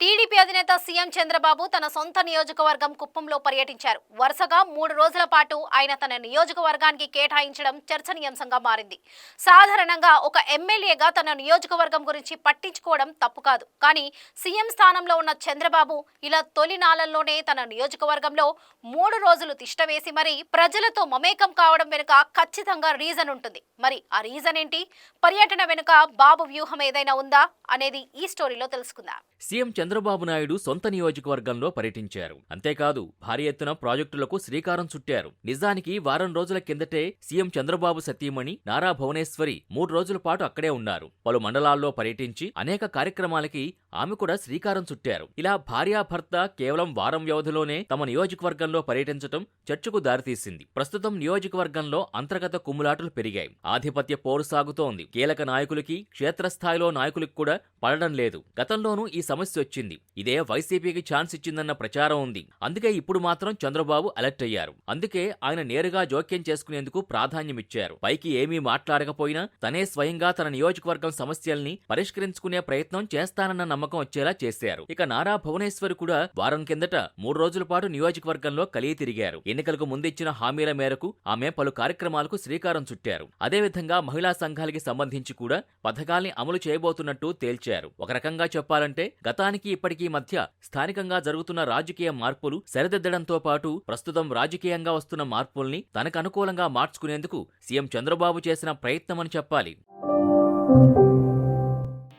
TDP అధినేత CM Chandrababu తన సొంత నియోజకవర్గం కుప్పంలో పర్యటించారు. వరుసగా మూడు రోజుల పాటు ఆయన తన నియోజకవర్గానికి కేటాయించడం చర్చనీయాంశంగా మారింది. సాధారణంగా ఒక ఎమ్మెల్యేగా తన నియోజకవర్గం గురించి పట్టించుకోవడం తప్పు కాదు. కానీ సీఎం స్థానంలో ఉన్న చంద్రబాబు ఇలా తొలి నాళంలోనే తన నియోజకవర్గంలో మూడు రోజులు తిష్టవేసి మరి ప్రజలతో మమేకం కావడం వెనుక ఖచ్చితంగా రీజన్ ఉంటుంది. మరి ఆ రీజన్ ఏంటి? పర్యటన వెనుక బాబు వ్యూహం ఏదైనా ఉందా? అనేది ఈ స్టోరీలో తెలుసుకుందాం. సీఎం చంద్రబాబు నాయుడు సొంత నియోజకవర్గంలో పర్యటించారు. అంతేకాదు భారీ ఎత్తున ప్రాజెక్టులకు శ్రీకారం చుట్టారు. నిజానికి వారం రోజుల కిందటే సీఎం చంద్రబాబు సతీమణి నారా భువనేశ్వరి మూడు రోజుల పాటు అక్కడే ఉన్నారు. పలు మండలాల్లో పర్యటించి అనేక కార్యక్రమాలకి ఆమె కూడా శ్రీకారం చుట్టారు. ఇలా భార్యాభర్త కేవలం వారం వ్యవధిలోనే తమ నియోజకవర్గంలో పర్యటించడం చర్చకు దారితీసింది. ప్రస్తుతం నియోజకవర్గంలో అంతర్గత కుమ్ములాటలు పెరిగాయి. ఆధిపత్య పోరు సాగుతోంది. కీలక నాయకులకి క్షేత్రస్థాయిలో నాయకులకు కూడా పడడం లేదు. గతంలోనూ ఈ సమస్య వచ్చింది. ఇదే వైసీపీకి ఛాన్స్ ఇచ్చిందన్న ప్రచారం ఉంది. అందుకే ఇప్పుడు మాత్రం చంద్రబాబు అలర్ట్ అయ్యారు. అందుకే ఆయన నేరుగా జోక్యం చేసుకునేందుకు ప్రాధాన్యమిచ్చారు. పైకి ఏమీ మాట్లాడకపోయినా తనే స్వయంగా తన నియోజకవర్గం సమస్యల్ని పరిష్కరించుకునే ప్రయత్నం చేస్తానన్న నమ్మకం వచ్చేలా చేశారు. ఇక నారా భువనేశ్వర్ కూడా వారం కిందట మూడు రోజుల పాటు నియోజకవర్గంలో కలిగి తిరిగారు. ఎన్నికలకు ముందిచ్చిన హామీల మేరకు ఆమె పలు కార్యక్రమాలకు శ్రీకారం చుట్టారు. అదేవిధంగా మహిళా సంఘాలకి సంబంధించి కూడా పథకాల్ని అమలు చేయబోతున్నట్టు తేల్చారు. ఒక రకంగా చెప్పాలంటే గతానికి ఇప్పటికీ మధ్య స్థానికంగా జరుగుతున్న రాజకీయ మార్పులు సరిదిద్దడంతో పాటు ప్రస్తుతం రాజకీయంగా వస్తున్న మార్పుల్ని తనకు అనుకూలంగా మార్చుకునేందుకు సీఎం చంద్రబాబు చేసిన ప్రయత్నమని చెప్పాలి.